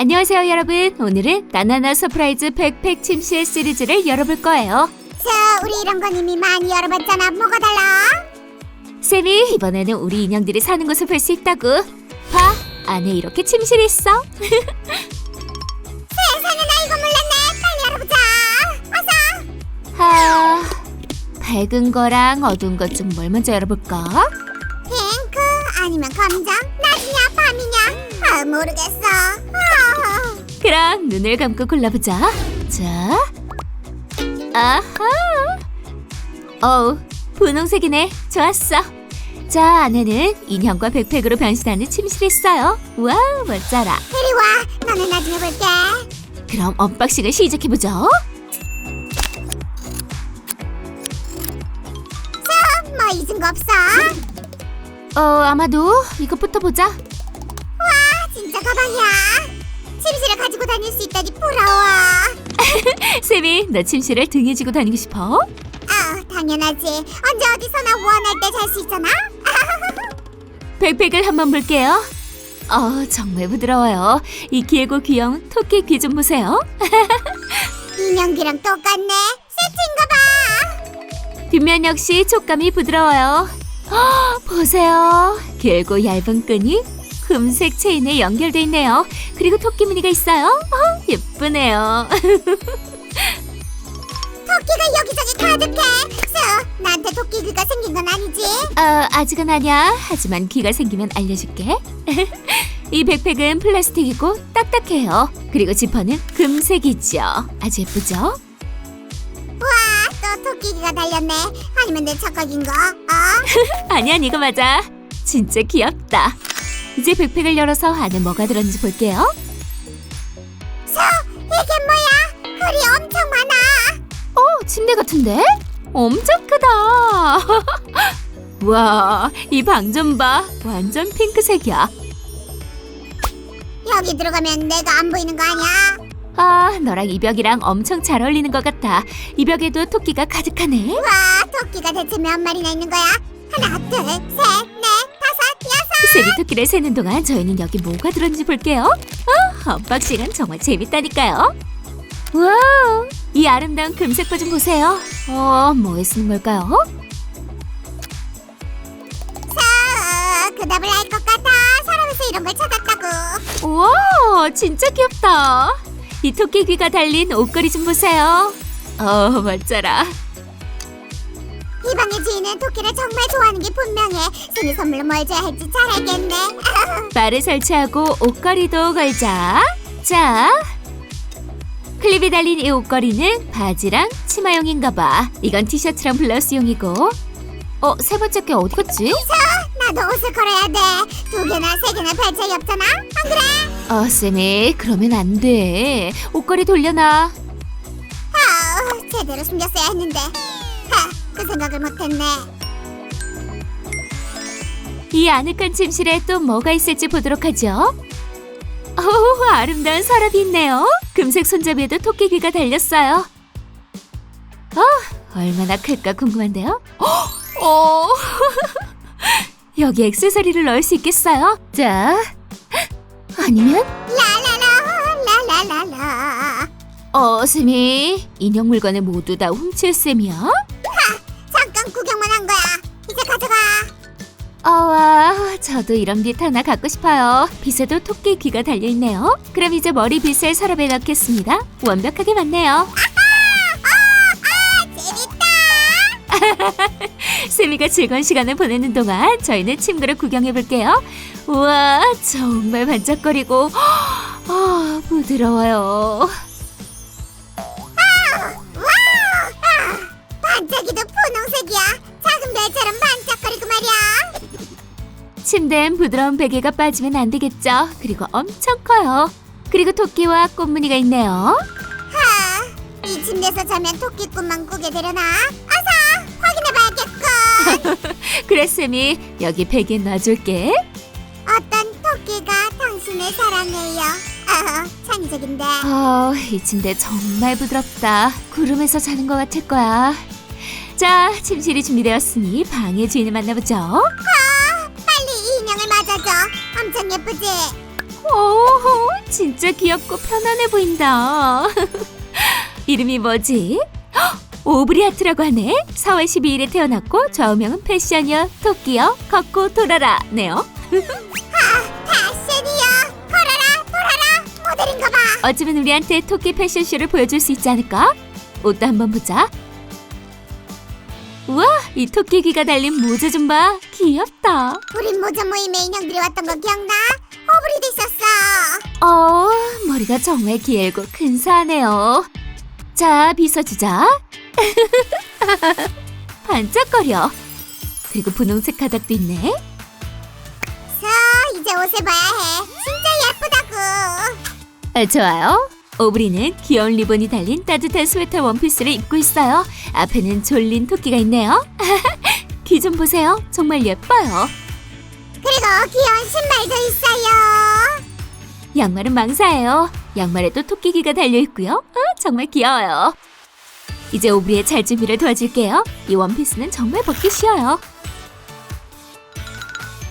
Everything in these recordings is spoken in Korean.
안녕하세요 여러분 오늘은 나나나 서프라이즈 백팩 침실 시리즈를 열어볼 거예요 자, 우리 이런 건 이미 많이 열어봤잖아. 뭐가 달라? 쌤이 이번에는 우리 인형들이 사는 곳을 볼 수 있다고 봐 안에 이렇게 침실이 있어 세상에 나 이거 몰랐네. 빨리 열어보자. 어서. 하... 밝은 거랑 어두운 것 중 뭘 먼저 열어볼까? 핑크 아니면 검정? 낮이냐 밤이냐? 아 모르겠어. 아. 그럼 눈을 감고 골라보자 자 아하 어우 분홍색이네 좋았어 자 안에는 인형과 백팩으로 변신하는 침실이 있어요 와우 멋져라 이리 와. 너는 나중에 볼게. 그럼 언박싱을 시작해보죠 자, 뭐 잊은 거 없어? 어 아마도 이것부터 보자 와, 진짜 가방이야. 침실에 가지고 다닐 수 있다니 부러워. 쌤이 너 침실을 등에 지고 다니고 싶어? 아, 당연하지. 언제 어디서나 원할 때 잘 수 있잖아. 백팩을 한번 볼게요 어 정말 부드러워요 이 길고 귀여운 토끼 귀 좀 보세요 인형기랑 똑같네. 세트인가 봐. 뒷면 역시 촉감이 부드러워요. 헉, 보세요. 길고 얇은 끈이 금색 체인에 연결돼 있네요. 그리고 토끼 무늬가 있어요. 어, 예쁘네요. 토끼가 여기저기 가득해. 저, 나한테 토끼 귀가 생긴 건 아니지? 아, 아직은 아니야. 하지만 귀가 생기면 알려줄게. 이 백팩은 플라스틱이고 딱딱해요. 그리고 지퍼는 금색이죠. 아주 예쁘죠? 와, 또 토끼 귀가 달렸네. 아니면 내 착각인가? 어? 아니야, 이거 맞아. 진짜 귀엽다. 이제 백팩을 열어서 안에 뭐가 들었는지 볼게요. 저, 이게 뭐야? 글이 엄청 많아. 어, 침대 같은데? 엄청 크다. 와, 이 방 좀 봐. 완전 핑크색이야. 여기 들어가면 내가 안 보이는 거 아니야? 아, 너랑 이 벽이랑 엄청 잘 어울리는 것 같아. 이 벽에도 토끼가 가득하네. 와, 토끼가 대체 몇 마리나 있는 거야? 하나, 둘, 셋, 여섯. 세리 토끼를 세는 동안 저희는 여기 뭐가 들었는지 볼게요. 어, 언박싱은 정말 재밌다니까요. 와우, 이 아름다운 금색 버좀 보세요. 어, 뭐에 쓰는 걸까요? 자, 그 답을 알 것 같아. 사람에서 이런 걸 찾았다고. 우와, 진짜 귀엽다. 이 토끼 귀가 달린 옷걸이 좀 보세요. 어, 멋져라. 이 방의 주인은 토끼를 정말 좋아하는 게 분명해. 생일 선물로 뭘 줘야 할지 잘 알겠네. 바를 설치하고 옷걸이도 걸자. 자. 클립이 달린 이 옷걸이는 바지랑 치마용인가 봐. 이건 티셔츠랑 블라우스용이고. 어, 세 번째 게 어디 갔지? 나도 옷을 걸어야 돼. 두 개나 세 개나 별 차이 없잖아. 안 그래? 어, 쌤이 그러면 안 돼. 옷걸이 돌려놔. 아, 제대로 숨겼어야 했는데. 하, 그 생각을 못했네. 이 아늑한 침실에 또 뭐가 있을지 보도록 하죠. 오, 아름다운 서랍이 있네요. 금색 손잡이에도 토끼 귀가 달렸어요. 아, 얼마나 클까 궁금한데요? 어, 여기 액세서리를 넣을 수 있겠어요? 자, 아니면 라라라, 라라라라. 어, 쌤이 인형 물건을 모두 다 훔칠 셈이야? 저도 이런 빛 하나 갖고 싶어요. 빛에도 토끼 귀가 달려 있네요. 그럼 이제 머리 빗을 서랍에 넣겠습니다. 완벽하게 맞네요. 재밌다. 세미가 즐거운 시간을 보내는 동안 저희는 침구를 구경해 볼게요. 우와, 정말 반짝거리고, 아, 부드러워요. 침대엔 부드러운 베개가 빠지면 안 되겠죠. 그리고 엄청 커요. 그리고 토끼와 꽃무늬가 있네요. 하, 이 침대에서 자면 토끼꿈만 꾸게 되려나? 어서 확인해봐야겠군. 그래, 쌤이 여기 베개 놔줄게. 어떤 토끼가 당신을 사랑해요. 아, 창의적인데. 어, 이 침대 정말 부드럽다. 구름에서 자는 것 같을 거야. 자, 침실이 준비되었으니 방의 주인을 만나보죠. 예쁘지? 오, 진짜 귀엽고 편안해 보인다. 이름이 뭐지? 헉, 오브리하트라고 하네. 4월 12일에 태어났고 좌우명은 패션이요, 토끼요, 걷고 돌아라 네요. 패션이야 걸어라 돌아라 모델인가 봐 어쩌면 우리한테 토끼 패션쇼를 보여줄 수 있지 않을까? 옷도 한번 보자. 우와, 이 토끼 귀가 달린 모자 좀 봐. 귀엽다. 우리 모자 모임에 인형들이 왔던 거 기억나? 오브리도 있었어 어, 머리가 정말 길고 근사하네요. 자, 빗어주자. 반짝거려. 그리고 분홍색 가닥도 있네. 자 이제 옷을 봐야 해 진짜 예쁘다고 아, 좋아요. 오브리는 귀여운 리본이 달린 따뜻한 스웨터 원피스를 입고 있어요. 앞에는 졸린 토끼가 있네요. 귀 좀 보세요. 정말 예뻐요. 그리고 귀여운 신발도 있어요 양말은 망사예요. 양말에도 토끼 귀가 달려 있고요. 아, 정말 귀여워요. 이제 오브리의 잘 준비를 도와줄게요. 이 원피스는 정말 벗기 쉬워요.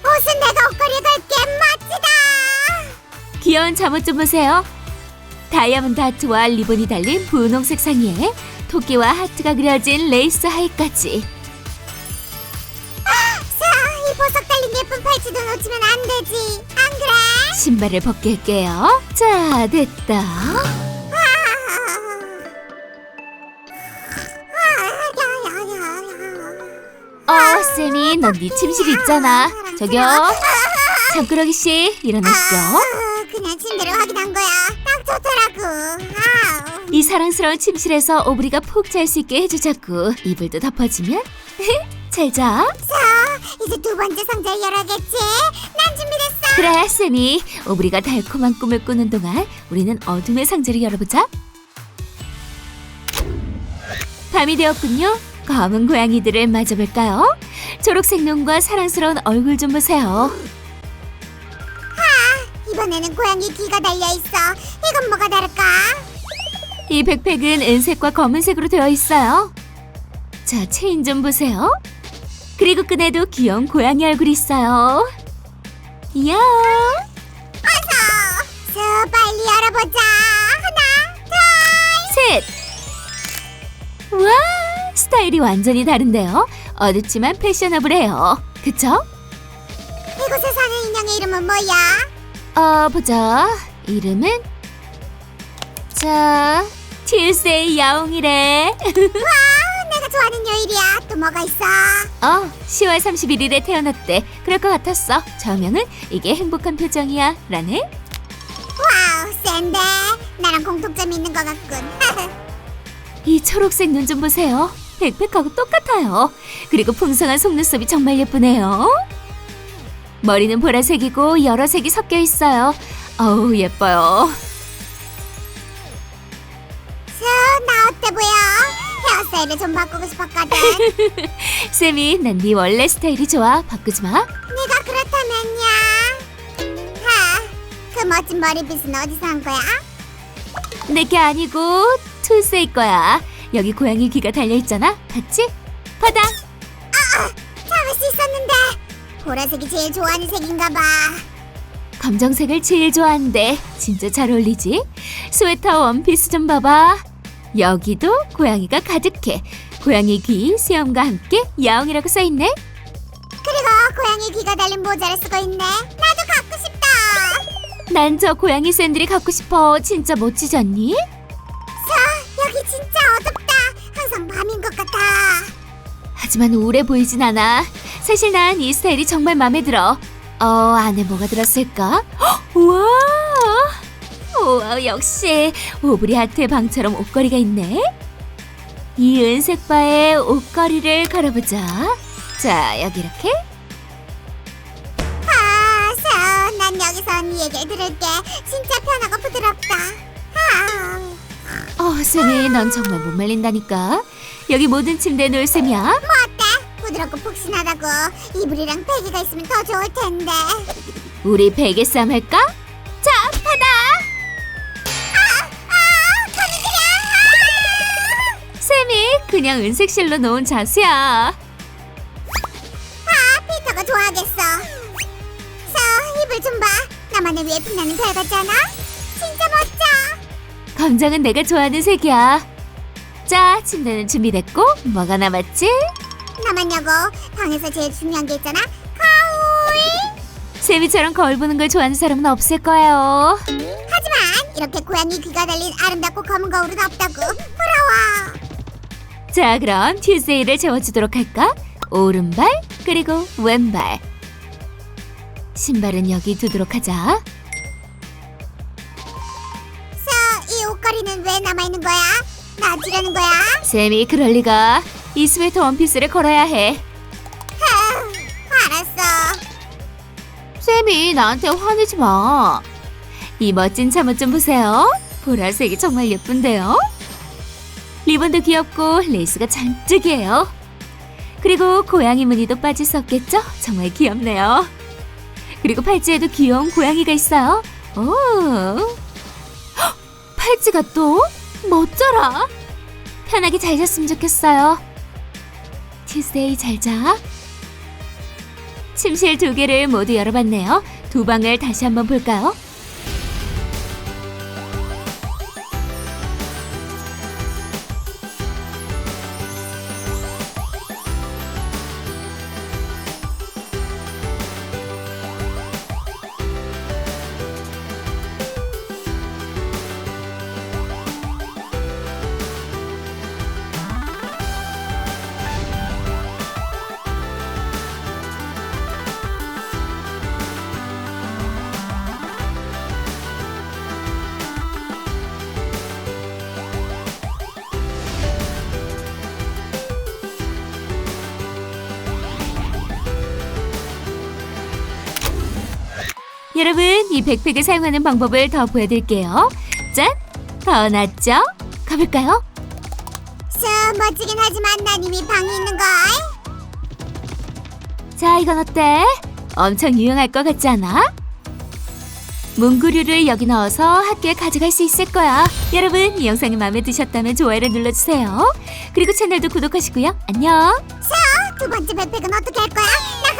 옷은 내가 옷걸이 갈게 멋지다 귀여운 잠옷 좀 보세요. 다이아몬드 하트와 리본이 달린 분홍색 상의에 토끼와 하트가 그려진 레이스 하의까지. 보석 달린 예쁜 팔찌도 놓치면 안 되지. 안 그래? 신발을 벗길게요. 자, 됐다. 어, 쌤이 넌 네 침실이 있잖아. 저기요. 잠꾸러기 씨, 일어나시죠. 아, 그냥 침대를 확인한 거야. 딱 좋더라고. 아우. 이 사랑스러운 침실에서 오브리가 푹 잘 수 있게 해주자꾸. 이불도 덮어주면 잘 자. 자, 이제 두 번째 상자를 열어야겠지? 난 준비됐어. 그래, 쌤이 오브리가 달콤한 꿈을 꾸는 동안 우리는 어둠의 상자를 열어보자. 밤이 되었군요. 검은 고양이들을 맞아볼까요? 초록색 눈과 사랑스러운 얼굴 좀 보세요. 이번에는 고양이 귀가 달려 있어. 이건 뭐가 다를까? 이 백팩은 은색과 검은색으로 되어 있어요. 자, 체인 좀 보세요. 그리고 끈에도 귀여운 고양이 얼굴이 있어요. 이야, 어서! 자, 빨리 열어보자. 하나, 둘. 셋! 와, 스타일이 완전히 다른데요? 어둡지만 패셔너블해요. 그쵸? 이곳에 사는 인형의 이름은 뭐야? 어, 보자. 이름은? 자, 틸세이 야옹이래. 와, 내가 좋아하는 요일이야. 또 뭐가 있어? 어, 10월 31일에 태어났대. 그럴 것 같았어. 저명은 이게 행복한 표정이야. 라네. 와우, 센데. 나랑 공통점이 있는 것 같군. 이 초록색 눈 좀 보세요. 백팩하고 똑같아요. 그리고 풍성한 속눈썹이 정말 예쁘네요. 머리는 보라색이고 여러 색이 섞여 있어요. 어우, 예뻐요. 자, 나 어때 보여? 헤어스타일을 좀 바꾸고 싶었거든. 쌤이 난 네 원래 스타일이 좋아. 바꾸지 마. 네가 그렇다면야. 하, 그 멋진 머리빗은 어디서 한 거야? 내게 아니고 투세이 거야. 여기 고양이 귀가 달려 있잖아. 봤지? 받아. 잡을 수 있었는데. 보라색이 제일 좋아하는 색인가 봐. 검정색을 제일 좋아하는데 진짜 잘 어울리지? 스웨터 원피스 좀 봐봐. 여기도 고양이가 가득해. 고양이 귀 수염과 함께 야옹이라고 써있네. 그리고 고양이 귀가 달린 모자를 쓰고 있네. 나도 갖고 싶다. 난 저 고양이 샌들이 갖고 싶어. 진짜 멋지지 않니? 자, 여기 진짜 어둡다. 항상 밤인 것 같아. 하지만 우울해 보이진 않아. 사실 난 이 스타일이 정말 마음에 들어. 어, 안에 뭐가 들었을까? 헉, 우와! 우와, 역시 오브리 하트의 방처럼 옷걸이가 있네. 이 은색 바에 옷걸이를 걸어보자. 자, 여기 이렇게. 아, 서, 난 여기서 네 얘기를 들을게. 진짜 편하고 부드럽다. 아, 어, 쌤이 넌 정말 못 말린다니까. 여기 모든 침대에 놓을 셈이야. 뭐 어때? 부드럽고 푹신하다고. 이불이랑 베개가 있으면 더 좋을 텐데. 우리 베개 싸움 할까? 그냥 은색 실로 놓은 자수야. 아, 피터가 좋아하겠어. 서, 이불 좀 봐. 나만의 위에 빛나는 별 같잖아? 진짜 멋져. 검정은 내가 좋아하는 색이야. 자, 침대는 준비됐고 뭐가 남았지? 남았냐고 방에서 제일 중요한 게 있잖아. 거울. 세미처럼 거울 보는 걸 좋아하는 사람은 없을 거예요. 하지만 이렇게 고양이 귀가 달린 아름답고 검은 거울은 없다고. 부러워. 자, 그럼 튜스데이를 재워주도록 할까? 오른발 그리고 왼발. 신발은 여기 두도록 하자. 서, 이 옷걸이는 왜 남아있는 거야? 나 지라는 거야? 쌤이 그럴 리가. 이 스웨터 원피스를 걸어야 해. 알았어. 쌤이 나한테 화내지 마. 이 멋진 잠옷 좀 보세요. 보라색이 정말 예쁜데요. 리본도 귀엽고 레이스가 잔뜩이에요. 그리고 고양이 무늬도 빠질 수 없겠죠? 정말 귀엽네요. 그리고 팔찌에도 귀여운 고양이가 있어요. 오, 헉, 팔찌가 또 멋져라. 편하게 잘 잤으면 좋겠어요. 티스데이 잘 자. 침실 두 개를 모두 열어봤네요. 두 방을 다시 한번 볼까요? 여러분, 이 백팩을 사용하는 방법을 더 보여드릴게요. 짠! 더 낫죠? 가볼까요? 수 멋지긴 하지만 난 이미 방이 있는 걸. 자, 이건 어때? 엄청 유용할 것 같지 않아? 문구류를 여기 넣어서 학교에 가져갈 수 있을 거야. 여러분, 이 영상이 마음에 드셨다면 좋아요를 눌러주세요. 그리고 채널도 구독하시고요. 안녕! 두 번째 백팩은 어떻게 할 거야? 나